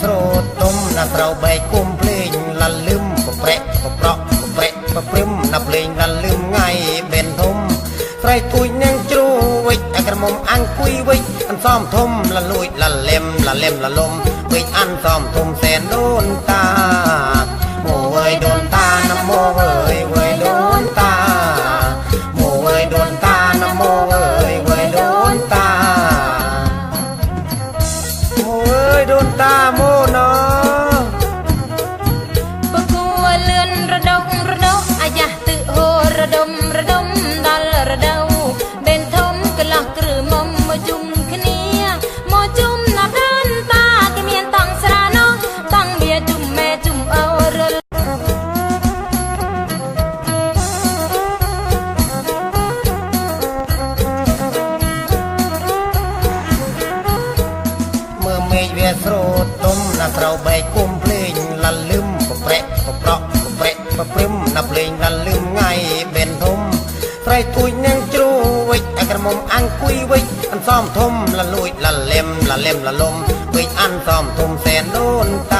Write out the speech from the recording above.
ស្រូតទុំណាត្រូវបែកគុំភ្លេងលលឹមប្រែកប្រក់ប្រែកប្រព្រឹមណាភ្លេងលលឹមថ្ងៃបេនធំត្រៃគួយនឹងជ្រូវិចអាក្រមុំអង្គុយវិចអន្សំធំលលួយលលឹមលលឹមលលំវិចអន្សំធំសែនដូន কইরুন না মোর ស្រោតទុំណាស់ត្រូវបែកគុំភ្លេងលលឹមប្រប្រែកប្រប្រក់ប្រប្រែកប្រព្រឹមណាស់ភ្លេងលលឹមថ្ងៃបេនធំត្រៃទួយនឹងជ្រូវិចអក្រមុំអង្គុយវិចអនសំធំលលួយលលឹមលលឹមលលំវិចអនសំធំសែនដូនតា